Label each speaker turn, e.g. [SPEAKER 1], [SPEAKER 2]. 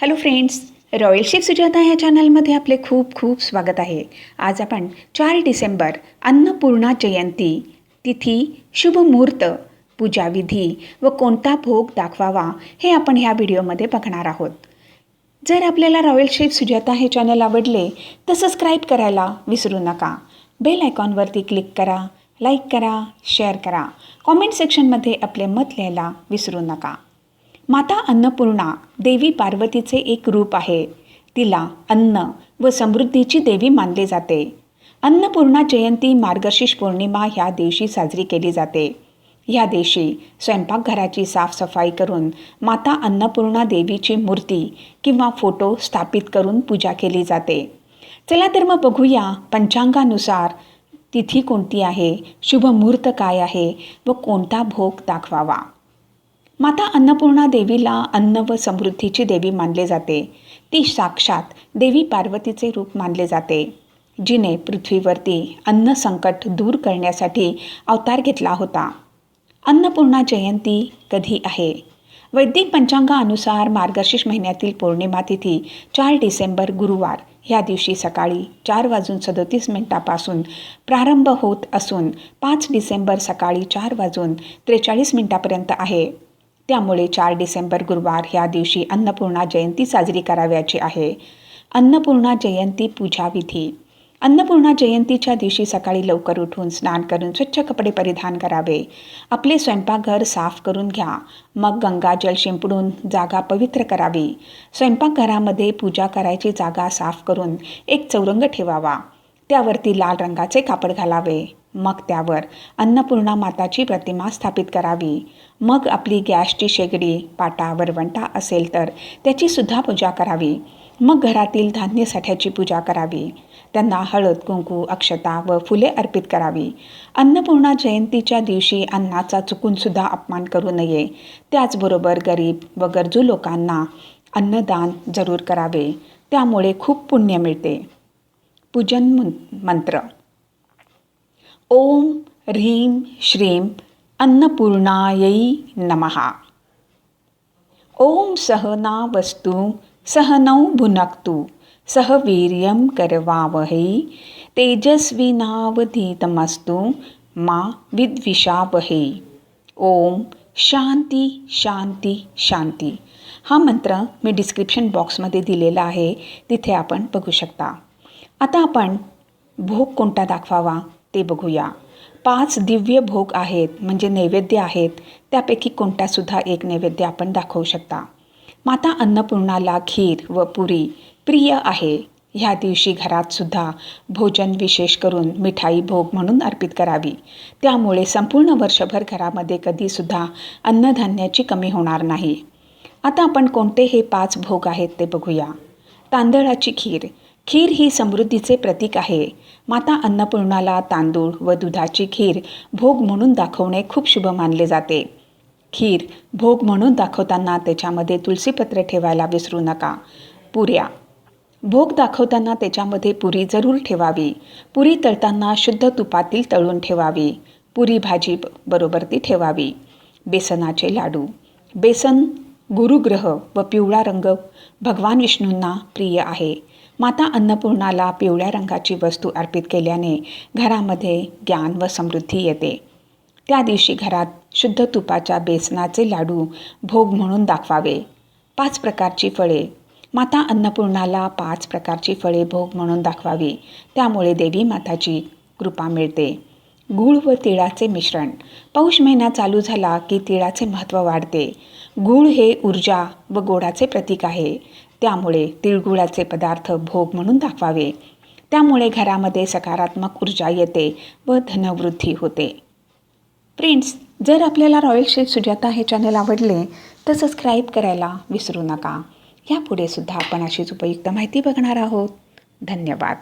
[SPEAKER 1] Hello friends royal chef Sujata ह्या चॅनलमध्ये आपले खूप खूप स्वागत आहे. आज आपण चार डिसेंबर अन्नपूर्णा जयंती तिथी शुभ मुहूर्त पूजाविधी व कोणता भोग दाखवावा हे आपण ह्या व्हिडिओमध्ये बघणार आहोत. जर आपल्याला रॉयल शेफ सुजाता हे चॅनल आवडले तर सबस्क्राईब करायला विसरू नका. बेल आयकॉनवरती क्लिक करा लाईक करा शेअर करा. कॉमेंट सेक्शनमध्ये आपले मत लिहायला विसरू नका. माता अन्नपूर्णा देवी पार्वतीचे एक रूप आहे. तिला अन्न व समृद्धीची देवी मानले जाते. अन्नपूर्णा जयंती मार्गशीर्ष पौर्णिमा ह्या दिवशी साजरी केली जाते. ह्या दिवशी स्वयंपाकघराची साफसफाई करून माता अन्नपूर्णा देवीची मूर्ती किंवा फोटो स्थापित करून पूजा केली जाते. चला तर मग बघूया पंचांगानुसार तिथी कोणती आहे शुभ मुहूर्त काय आहे व कोणता भोग दाखवावा. माता अन्नपूर्णा देवीला अन्न व समृद्धीची देवी मानले जाते. ती साक्षात देवी पार्वतीचे रूप मानले जाते जिने पृथ्वीवरती अन्न संकट दूर करण्यासाठी अवतार घेतला होता. अन्नपूर्णा जयंती कधी आहे? वैदिक पंचांगानुसार मार्गशीर्ष महिन्यातील पौर्णिमा तिथी चार डिसेंबर गुरुवार ह्या दिवशी सकाळी चार वाजून सदतीस मिनिटापासून प्रारंभ होत असून पाच डिसेंबर सकाळी चार वाजून त्रेचाळीस मिनिटापर्यंत आहे. त्यामुळे चार डिसेंबर गुरुवार ह्या दिवशी अन्नपूर्णा जयंती साजरी करावयाची आहे. अन्नपूर्णा जयंती पूजाविधी अन्नपूर्णा जयंतीच्या दिवशी सकाळी लवकर उठून स्नान करून स्वच्छ कपडे परिधान करावे. आपले स्वयंपाकघर साफ करून घ्या. मग गंगाजल शिंपडून जागा पवित्र करावी. स्वयंपाकघरामध्ये पूजा करायची जागा साफ करून एक चौरंग ठेवावा. त्यावरती लाल रंगाचे कापड घालावे. मग त्यावर अन्नपूर्णा माताची प्रतिमा स्थापित करावी. मग आपली गॅसची शेगडी पाटा वरवंटा असेल तर त्याची सुद्धा पूजा करावी. मग घरातील धान्य साठ्याची पूजा करावी. त्यांना हळद कुंकू अक्षता व फुले अर्पित करावी. अन्नपूर्णा जयंतीच्या दिवशी अन्नाचा चुकूनसुद्धा अपमान करू नये. त्याचबरोबर गरीब व गरजू लोकांना अन्नदान जरूर करावे. त्यामुळे खूप पुण्य मिळते. पूजन मंत्र. ओम ह्रीं श्रीं अन्नपूर्णायै नमः. ओम सहना वस्तु सहनौ भुनक्तु सह वीर्यं करवावहै तेजस्विनावधीतमस्तु मा विद्विषावहै. ओम शांती शांती शांती. हा मंत्र मी डिस्क्रिप्शन बॉक्समध्ये दिलेला आहे तिथे आपण बघू शकता. आता आपण भोग कोणता दाखवावा ते बघूया. पाच दिव्य भोग आहेत म्हणजे नैवेद्य आहेत त्यापैकी कोणतासुद्धा एक नैवेद्य आपण दाखवू शकता. माता अन्नपूर्णाला खीर व पुरी प्रिय आहे. ह्या दिवशी घरातसुद्धा भोजन विशेष करून मिठाई भोग म्हणून अर्पित करावी. त्यामुळे संपूर्ण वर्षभर घरामध्ये कधीसुद्धा अन्नधान्याची कमी होणार नाही. आता आपण कोणते हे पाच भोग आहेत ते बघूया. तांदळाची खीर खीर ही समृद्धीचे प्रतीक आहे. माता अन्नपूर्णाला तांदूळ व दुधाची खीर भोग म्हणून दाखवणे खूप शुभ मानले जाते. खीर भोग म्हणून दाखवताना त्याच्यामध्ये तुलसीपत्र ठेवायला विसरू नका. पुऱ्या. भोग दाखवताना त्याच्यामध्ये पुरी जरूर ठेवावी. पुरी तळताना शुद्ध तुपातील तळून ठेवावी. पुरी भाजी बरोबर ती ठेवावी. बेसनाचे लाडू. बेसन गुरुग्रह व पिवळा रंग भगवान विष्णूंना प्रिय आहे. माता अन्नपूर्णाला पिवळ्या रंगाची वस्तू अर्पित केल्याने घरामध्ये ज्ञान व समृद्धी येते. त्या दिवशी घरात शुद्ध तुपाच्या बेसनाचे लाडू भोग म्हणून दाखवावे. पाच प्रकारची फळे. माता अन्नपूर्णाला पाच प्रकारची फळे भोग म्हणून दाखवावी. त्यामुळे देवी माताची कृपा मिळते. गूळ व तिळाचे मिश्रण. पौष महिना चालू झाला की तिळाचे महत्त्व वाढते. गूळ हे ऊर्जा व गोडाचे प्रतीक आहे. त्यामुळे तिळगुळाचे पदार्थ भोग म्हणून दाखवावे. त्यामुळे घरामध्ये सकारात्मक ऊर्जा येते व धनवृद्धी होते. फ्रेंड्स जर आपल्याला रॉयल शेफ सुजाता हे चॅनल आवडले तर सबस्क्राईब करायला विसरू नका. यापुढे सुद्धा आपण अशीच उपयुक्त माहिती बघणार आहोत. धन्यवाद.